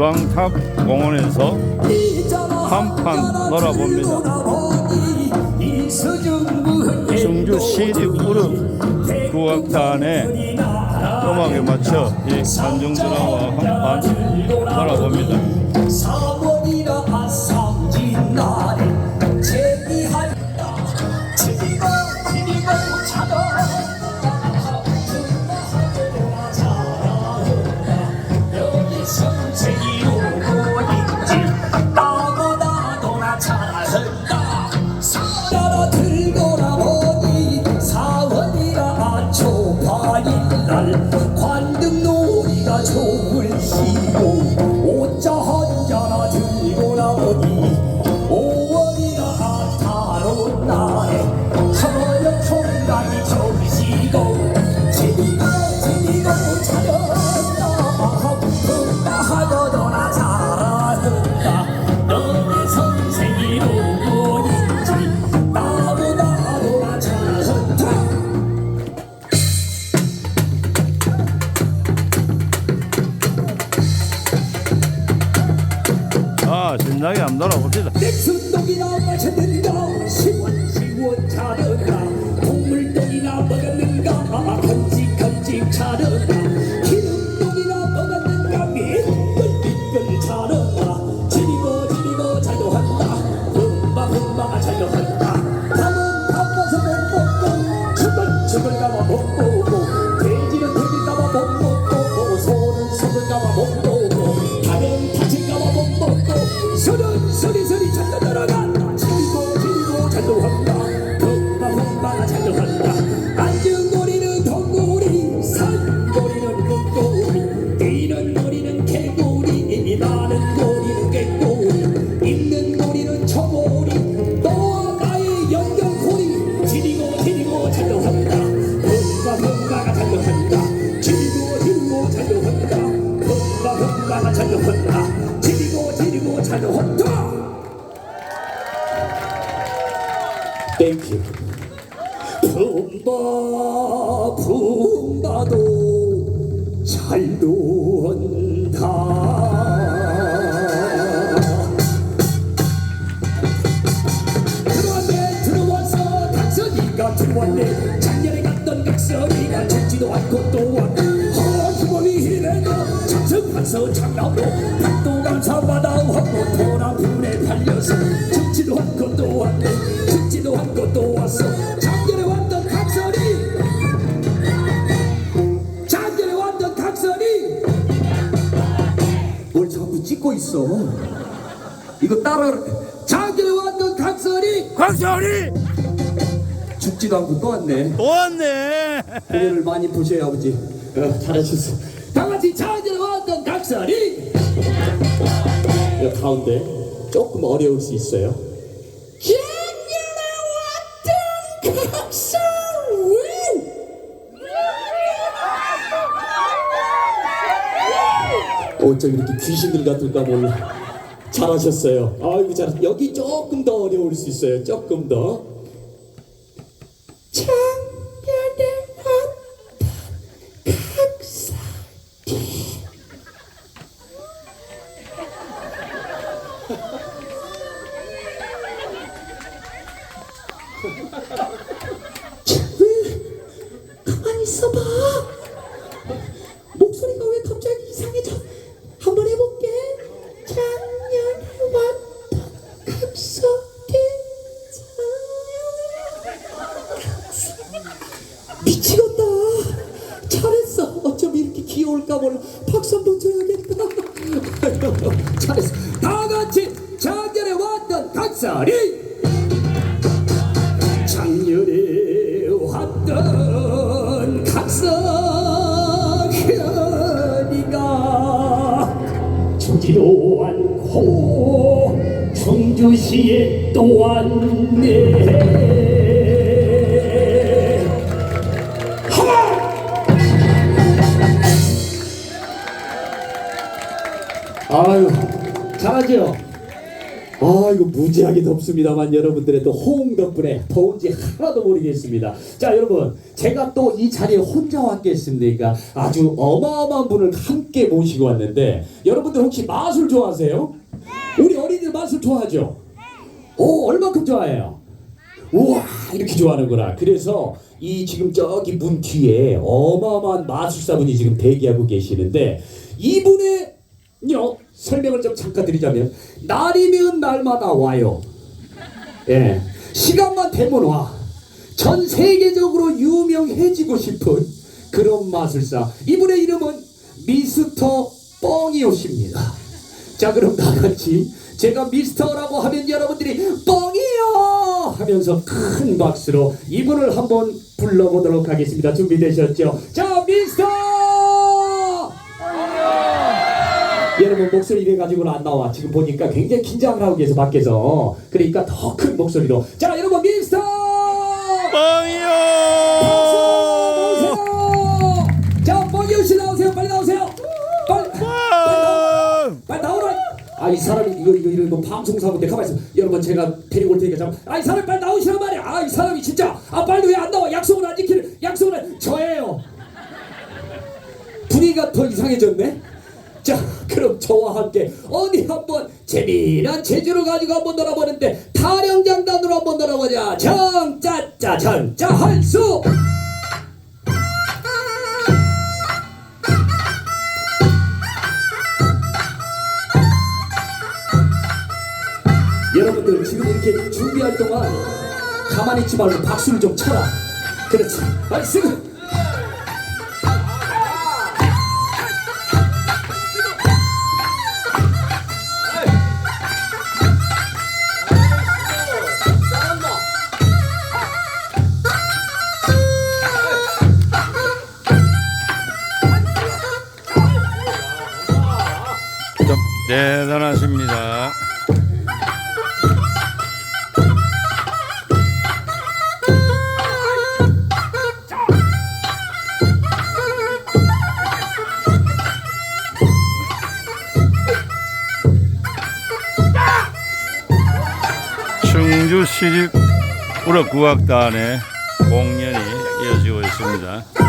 주황탑 공원에서 한판 놀아봅니다. 충주 시립무릎 국악단의 음악에 맞춰 이 관중들하고 한판 놀아봅니다. 신나게 한번 놀아봅시다. 냉수똥이나 마셨는가 시원 시원 자르다 품바 품바도 잘 논다. 들어왔네 들어와서 각선이가 들어왔네. 작년에 갔던 각선이가 죽지도 않고 또 왔네. 허주머니 이래도 장성한서 장나무 박도 찍고 있어 이거 따라 작년에 왔던 각선이 광철이 죽지도 않고 또 왔네. 또 왔네. 공연을 많이 보셔야 아버지. 어, 잘하셨어. 다 같이 왔던 각설이. 여 가운데 조금 어려울 수 있어요. 어쩜 이렇게 귀신들 같을까 몰라. 잘하셨어요. 아이고 잘. 여기 조금 더 어려울 수 있어요. 조금 더. 잘했어. 다 같이 작년에 왔던 각설이 작년에 왔던 각설이가 죽지도 않고 청주시에 또 왔네 아유 잘하죠 아 이거 무지하게 덥습니다만 여러분들의 또 호응 덕분에 더운지 하나도 모르겠습니다. 자 여러분 제가 또 이 자리에 혼자 왔겠습니까? 아주 어마어마한 분을 함께 모시고 왔는데 여러분들 혹시 마술 좋아하세요? 우리 어린이들 마술 좋아하죠? 오 얼마큼 좋아해요? 우와 이렇게 좋아하는구나. 그래서 이 지금 저기 문 뒤에 어마어마한 마술사분이 지금 대기하고 계시는데 이분의 요 설명을 좀 잠깐 드리자면 날이면 날마다 와요. 예, 시간만 되면 와. 전 세계적으로 유명해지고 싶은 그런 마술사. 이분의 이름은 미스터 뻥이오십니다. 자 그럼 나같이 제가 미스터라고 하면 여러분들이 뻥이요 하면서 큰 박수로 이분을 한번 불러보도록 하겠습니다 준비되셨죠? 자 미스터 여러분 목소리 이래 가지고는 안 나와 지금 보니까 굉장히 긴장을 하고 계세요 밖에서 그러니까 더 큰 목소리로 자 여러분 미스터 뻥이요! 자 뻥이오 씨 나오세요 빨리 나오세요 빨리 빨리 나오 뻥! 빨리 나오라. 아이 사람이 이거 이거 이거 뭐 방송 사고인데 가만 있어. 여러분 제가 데리고 올 테니까 잠. 아이 사람 빨리 나오시란 말이야. 아이 사람이 진짜 아 빨리 왜 안 나와? 약속을 안 지키는 약속을 안- 저예요. 분위기가 더 이상해졌네. 자 그럼 저와 함께 어디 한번 재미난 재주를 가지고 한번 놀아보는데 타령장단으로 한번 놀아보자. 정짜짜 전짜 한수. 여러분들 지금 이렇게 준비할 동안 가만히 있지 말고 박수를 좀 쳐라. 그렇지. 빨리 쓰 대단하십니다. 충주시립 우럭국악단의 공연이 이어지고 있습니다.